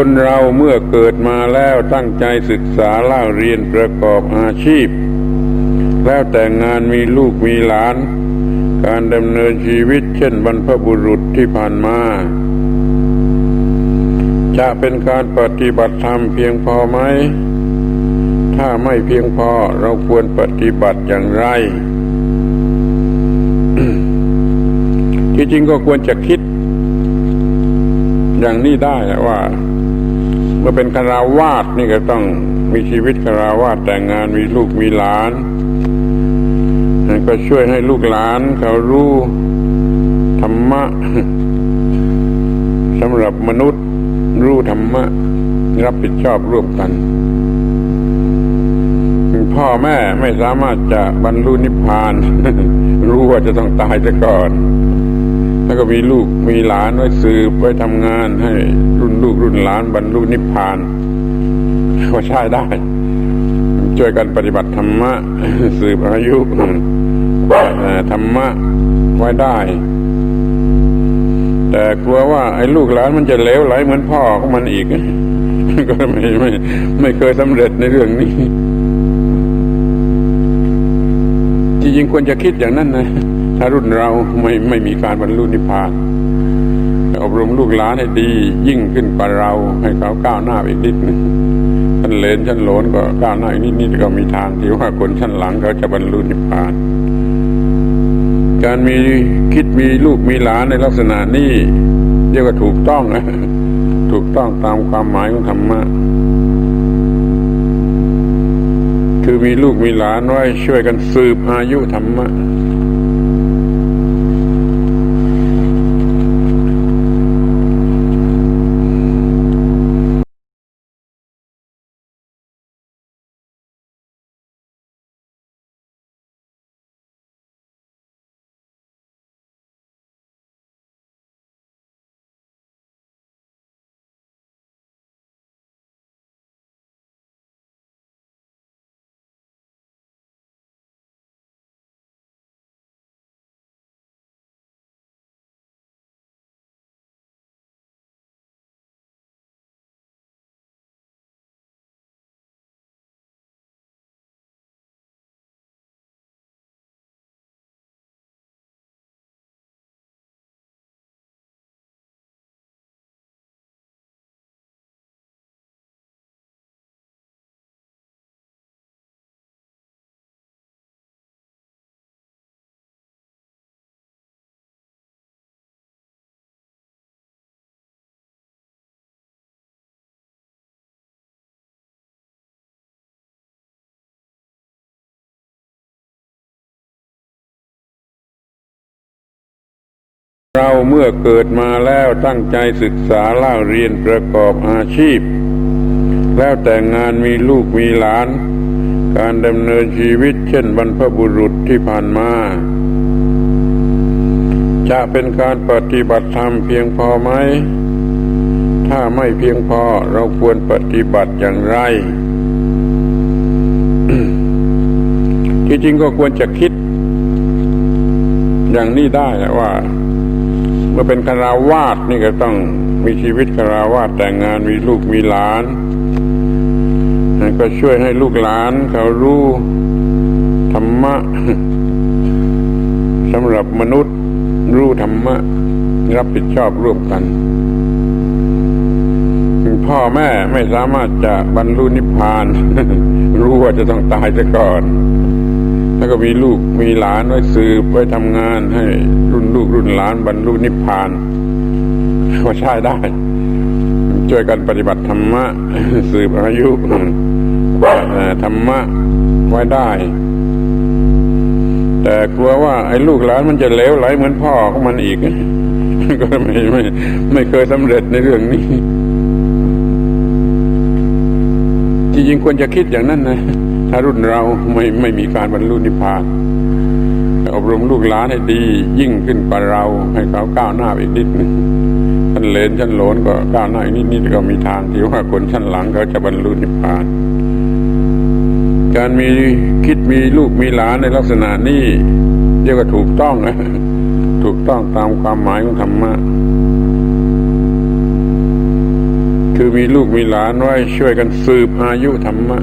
คนเราเมื่อเกิดมาแล้วตั้งใจศึกษาเล่าเรียนประกอบอาชีพ แล้วแต่งงานมีลูกมีหลาน การดำเนินชีวิตเช่นบรรพบุรุษที่ผ่านมา จะเป็นการปฏิบัติธรรมเพียงพอไหม ถ้าไม่เพียงพอเราควรปฏิบัติอย่างไร ที่จริงก็ควรจะคิดอย่างนี้ได้ว่า มื่อเป็นคาราวาสนี่ก็ต้องมีชีวิตคาราวาสแต่งงานมีลูกมีหลานก็ช่วยให้ลูกหลานเขารู้ธรรมะสำหรับมนุษย์รู้ธรรมะ รับผิดชอบร่วมกัน พ่อแม่ไม่สามารถจะบรรลุนิพพาน รู้ว่าจะต้องตายซะก่อน แล้วก็มีลูกมีหลานไว้สืบไว้ทำงานให้ ลูกรุ่นหลานบรรลุนิพพานก็ใช้ได้ ช่วยกันปฏิบัติธรรมะสืบอายุธรรมะไว้ได้ แต่กลัวว่าไอ้ลูกหลานมันจะเลวไหลเหมือนพ่อของมันอีก ก็ไม่ไม่ไม่เคยสำเร็จในเรื่องนี้จริงๆควรจะคิดอย่างนั้นนะ ถ้ารุ่นเราไม่ไม่มีการบรรลุนิพพาน กหลานให้ดี ยิ่งขึ้นกว่าเราให้เขาก้าวหน้าอีกนิดนึงชั้นเลนชั้นโหลนก็ก้าวหน้าอีกนิดนิดก็มีทางที่ว่าคนชั้นหลังเขาจะบรรลุนิพพาน การมีคิดมีลูกมีหลานในลักษณะนี้เรียกว่าถูกต้องนะถูกต้องตามความหมายของธรรมะคือมีลูกมีหลานไว้ช่วยกันสืบอายุธรรมะ เราเมื่อเกิดมาแล้วตั้งใจศึกษาเล่าเรียนประกอบอาชีพ แล้วแต่งงานมีลูกมีหลาน การดำเนินชีวิตเช่นบรรพบุรุษที่ผ่านมา จะเป็นการปฏิบัติธรรมเพียงพอไหม ถ้าไม่เพียงพอเราควรปฏิบัติอย่างไร ที่จริงก็ควรจะคิด อย่างนี้ได้ว่า มื่อเป็นคาราวาสนี่ก็ต้องมีชีวิตคาราวาสแต่งงานมีลูกมีหลานก็ช่วยให้ลูกหลานเขารู้ธรรมะสำหรับมนุษย์รู้ธรรมะ รับผิดชอบร่วมกัน พ่อแม่ไม่สามารถจะบรรลุนิพพาน รู้ว่าจะต้องตายซะก่อน แล้วก็มีลูกมีหลานไว้สืบไว้ทำงานให้รุ่นลูกรุ่นหลานบรรลุนิพพานก็ใช้ได้ ช่วยกันปฏิบัติธรรมะ สืบอายุธรรมะไว้ได้ แต่กลัวว่าไอ้ลูกหลานมันจะเลวไหลเหมือนพ่อของมันอีก ก็ไม่ไม่ไม่เคยสำเร็จในเรื่องนี้จริงๆควรจะคิดอย่างนั้นนะ ถ้ารุ่นเราไม่ไม่มีการบรรลุนิพพานอบรมลูกหลานให้ดี ยิ่งขึ้นกว่าเรา ให้เขาก้าวหน้าอีกนิดนึงชั้นเลนชั้นโหลนก็ก้าวหน้าอีกนิดนิดก็มีทางที่ว่าคนชั้นหลังเขาจะบรรลุนิพพาน การมีคิดมีลูกมีหลานในลักษณะนี้เรียกว่าถูกต้องนะถูกต้องตามความหมายของธรรมะคือมีลูกมีหลานไว้ช่วยกันสืบอายุธรรมะ